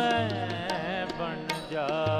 ਮੈਂ ਬਣ ਜਾ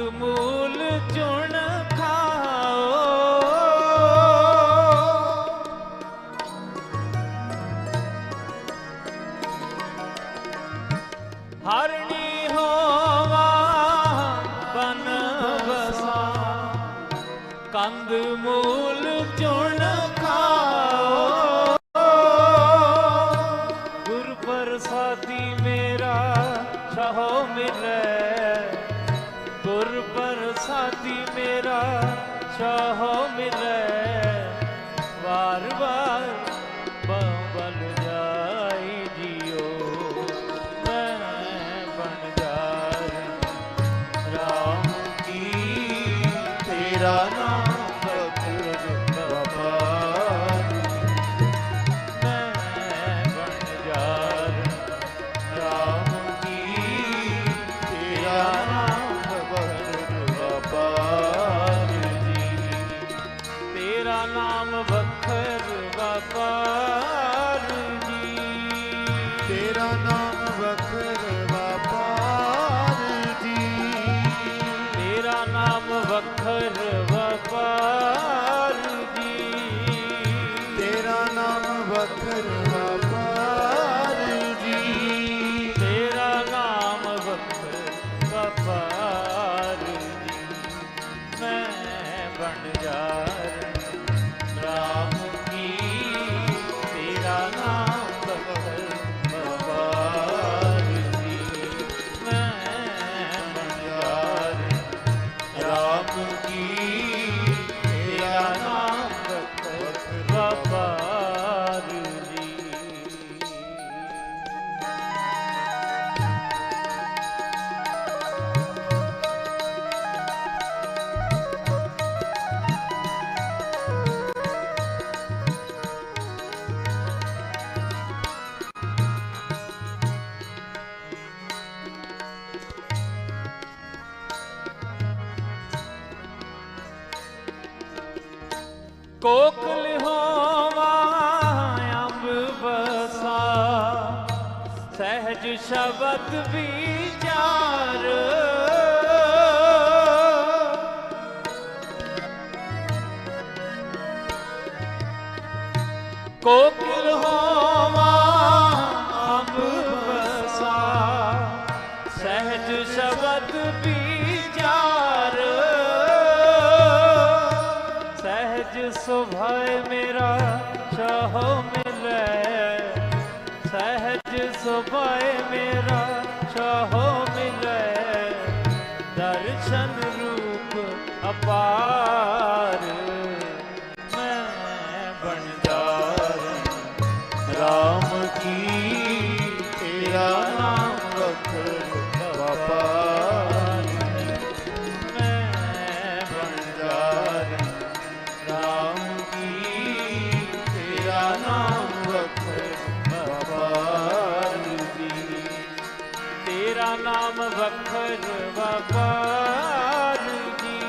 ਮੂਲ ਖਾਓ। ਹਰਣੀ ਹੋਵਾ ਬਨ ਵਸਾ। ਕੰਦ ਖਾਓ। ਗੁਰ ਪ੍ਰਸਾਦੀ ਮੇ ਸਾਥੀ ਮੇਰਾ ਚਾਹੋ ਸਤ ਵਿਚਾਰ ਕੋਕਿਲ ਹੋਵਾ ਵਾਪਾਰ ਜੀ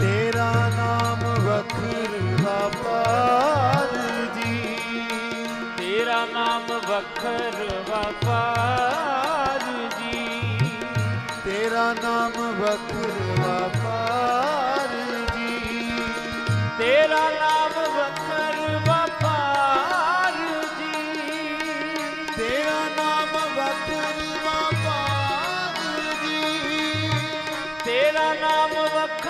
ਤੇਰਾ ਨਾਮ ਵਖਰ ਵਾਪਾਰ ਜੀ। ਤੇਰਾ ਨਾਮ ਵਖਰ ਵਾਪਾਰ ਜੀ। ਤੇਰਾ ਨਾਮ ਵਖਰ Rama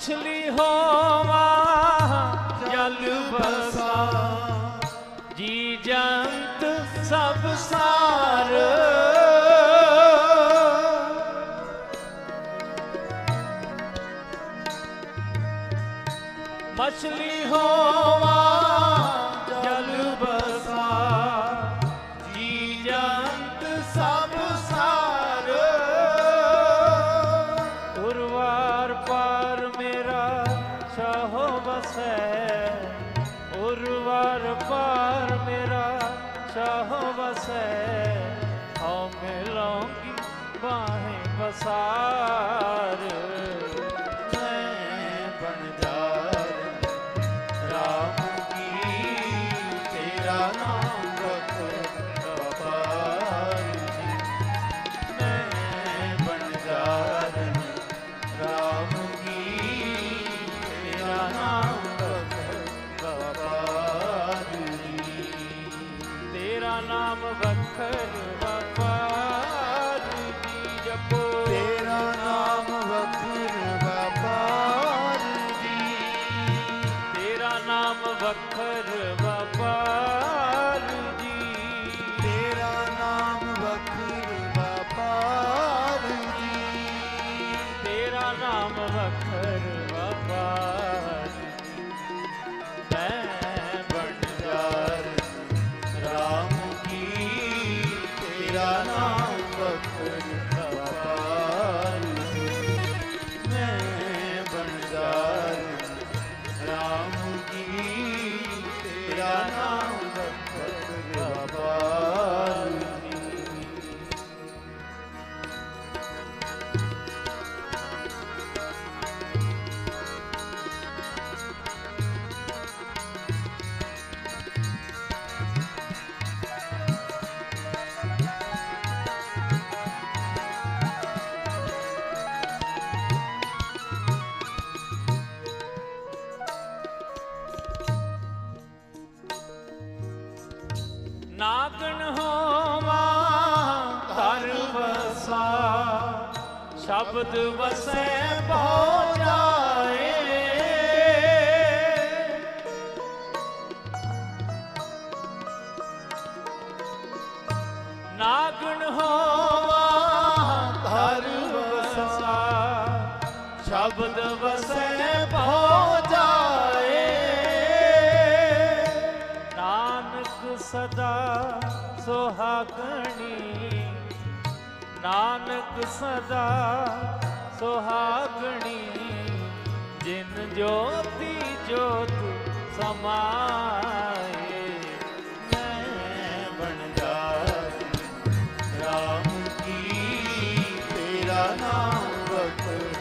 ਮਛਲੀ ਹੋਵਾ ਜਲ ਬਸਾ। ਜੀ ਜੰਤ ਸਭ ਸਾਰ। ਮਛਲੀ ਹੋ oh do você. Lord,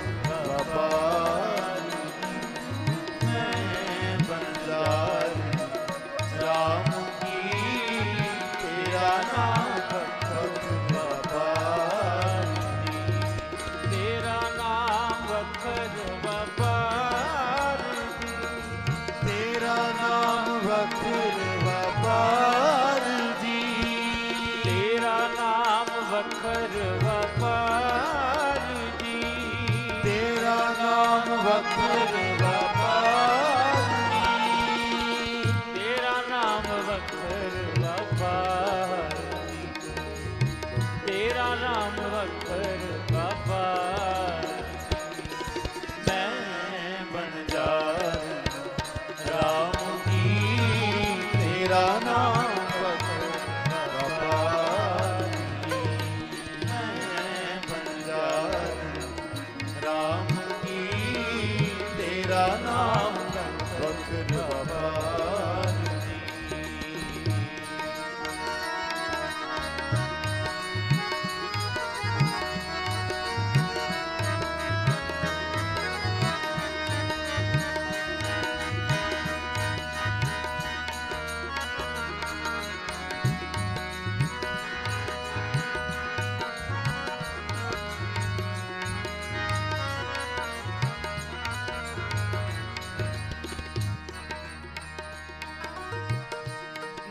可。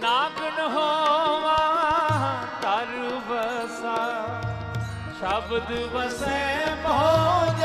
ਨਾਗਨ ਹੋਵਾ ਤਰ ਵਸਾ ਸ਼ਬਦ ਵਸੈ ਭੋਜ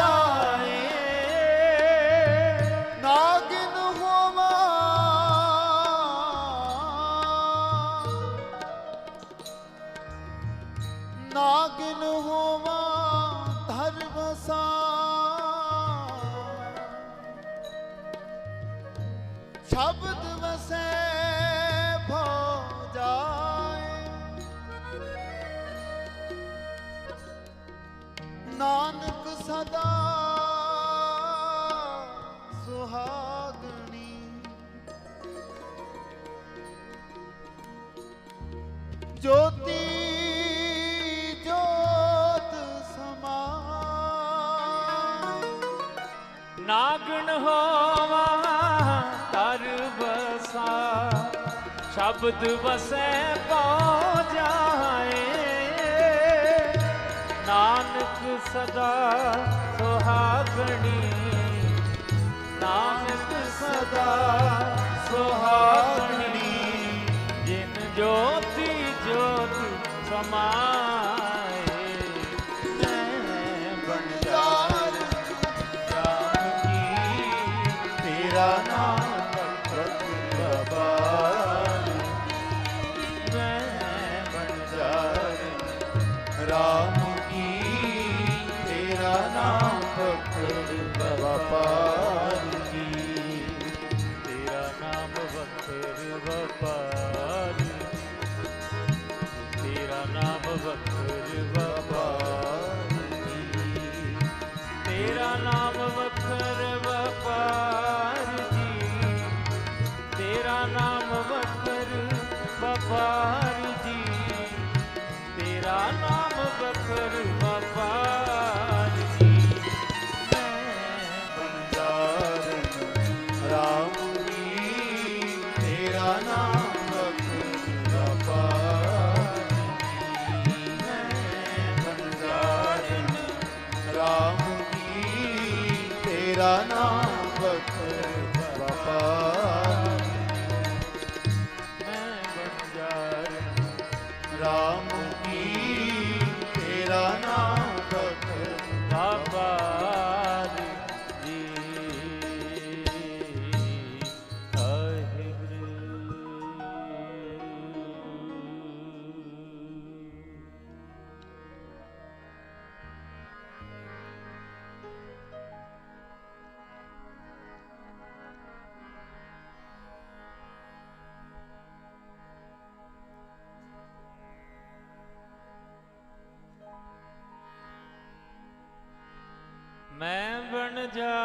ਨਾਨਕ ਸਦਾ ਸੁਹਾਗਣੀ। ਜੋਤੀ ਜੋਤ ਸਮਾ ਨਾਗਣ ਹੋਵਾ ਤਰ ਸ਼ਬਦ ਵਸੈ ज्योति ज्योति समा ਨਾਮ ਵਸਰ ਵਪਾਰ Yeah.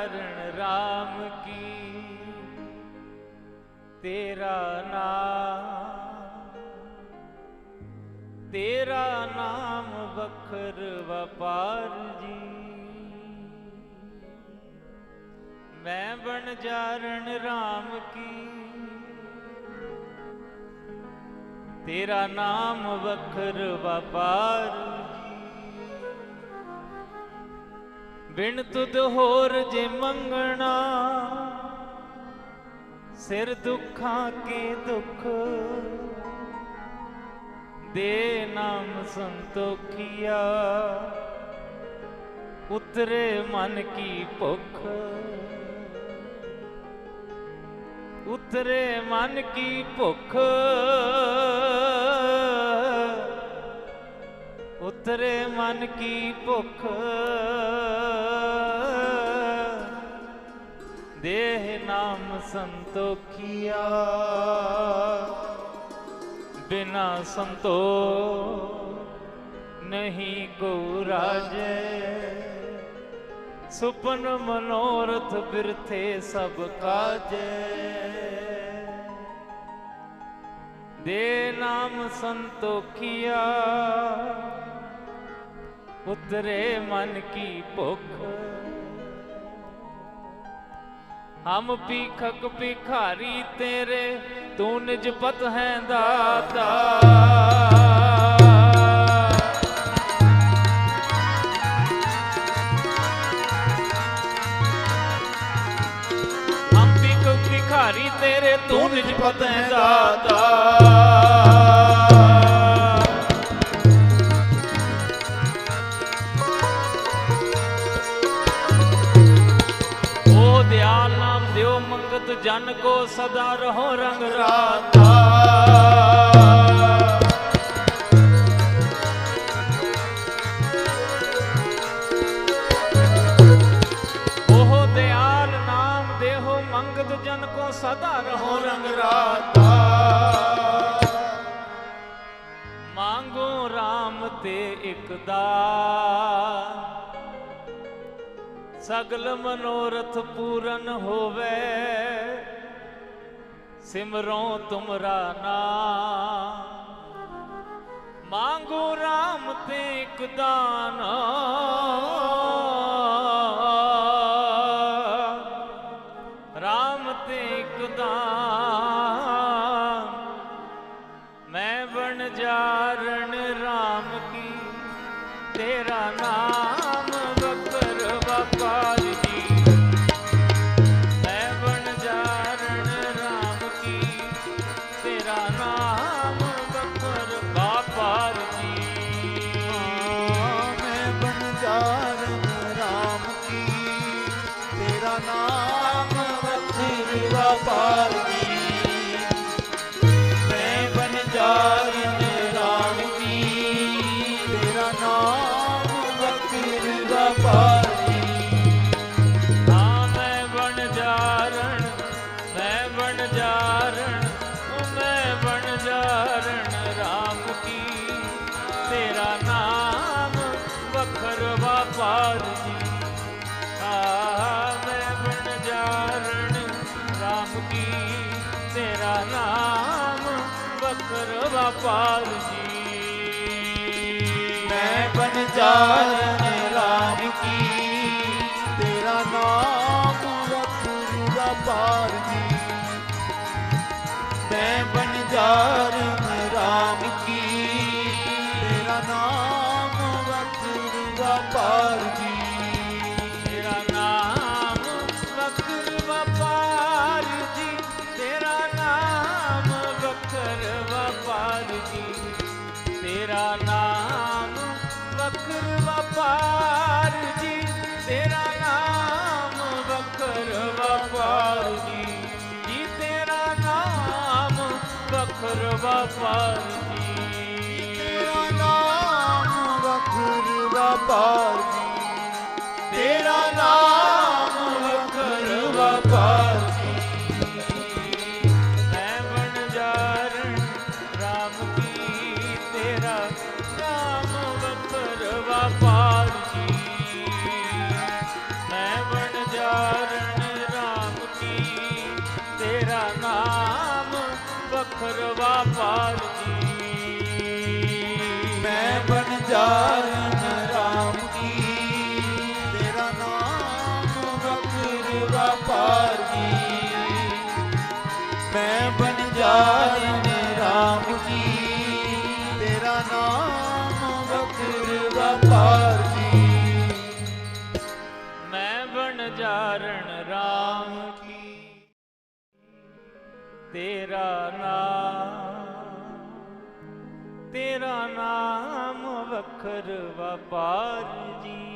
ਚਰਨ ਰਾਮ ਕੀ? ਤੇਰਾ ਨਾਮ ਤੇਰਾ ਨਾਮ ਵਖਰ ਵਪਾਰ ਜੀ। ਮੈਂ ਬਣ ਜਾਰਨ ਰਾਮ ਕੀ? ਤੇਰਾ ਨਾਮ ਵਖਰ ਵਪਾਰ ਬਿਨ ਤੁਧ ਹੋਰ ਜੇ ਮੰਗਣਾ, ਸਿਰ ਦੁੱਖਾਂ ਕੇ ਦੁੱਖ, ਦੇ ਨਾਮ ਸੰਤੋਖੀਆ, ਉਤਰੇ ਮਨ ਕੀ ਭੁੱਖ। ਉਤਰੇ ਮਨ ਕੀ ਭੁੱਖ। ਉਤਰੇ ਮਨ ਕੀ ਭੁੱਖ? ਦੇਹ ਨਾਮ ਸੰਤੋਖੀਆ। ਬਿਨਾ ਸੰਤੋ ਨਹੀਂ ਕੋ ਰਾਜੈ। ਸੁਪਨ ਮਨੋਰਥ ਬਿਰਥੇ ਸਭ ਕਾਜੈ। ਦੇ ਨਾਮ ਸੰਤੋਖਿਆ। ਉਤਰੇ ਮਨ ਕੀ ਭੁੱਖ। ਹਮ ਪੀਖਕ ਭਿਖਾਰੀ ਤੇਰੇ, ਤੂੰ ਨਿਜ ਪਤ ਹੈ ਦਾਤਾ। ਭਿਖਾਰੀ ਤੇਰੇ, ਤੂੰ ਨਿਜ ਪਤ ਹੈ ਦਾਤਾ। ਸਦਾ ਰਹੋ ਰੰਗ ਰਾਤਾ। ਉਹ ਦਿਆਲ ਨਾਮ ਦੇਹੋ ਮੰਗਤ ਜਨ ਸਦਾ ਰਹੋ ਰੰਗ ਰਾਤਾ। ਮੰਗੋ RAM ਤੇ ਇਕ ਦਾ। ਸਗਲ ਮਨੋਰਥ ਪੂਰਨ ਹੋਵੇ। ਸਿਮਰੋ ਤੁਮਰਾ ਨਾਮ ਮੰਗੋ RAM ਤੇ ਇੱਕ ਦਾਨ। RAM ਤੇ ਇੱਕ ਮੈਂ ਬਣ ਜਾਰਣ RAM ਕੀ ਤੇਰਾ ਨਾਮ। ਵਖਰ ਵਪਾਰ ਜੀ। ਮੈਂ ਬਨ ਵਖਰ ਵਪਾਰ ਜੀ ਤੇਰਾ ਨਾਮ ਵਖਰ ਵਪਾਰ ਜੀ ਤੇਰਾ ਨਾਮ ਪਰਵਾ ਪਾਰ ਕੀ। ਮੈਂ ਬਨ ਜਾਰ ਤੇਰਾ ਨਾਮ ਵਖਰ ਵਪਾਰ ਜੀ।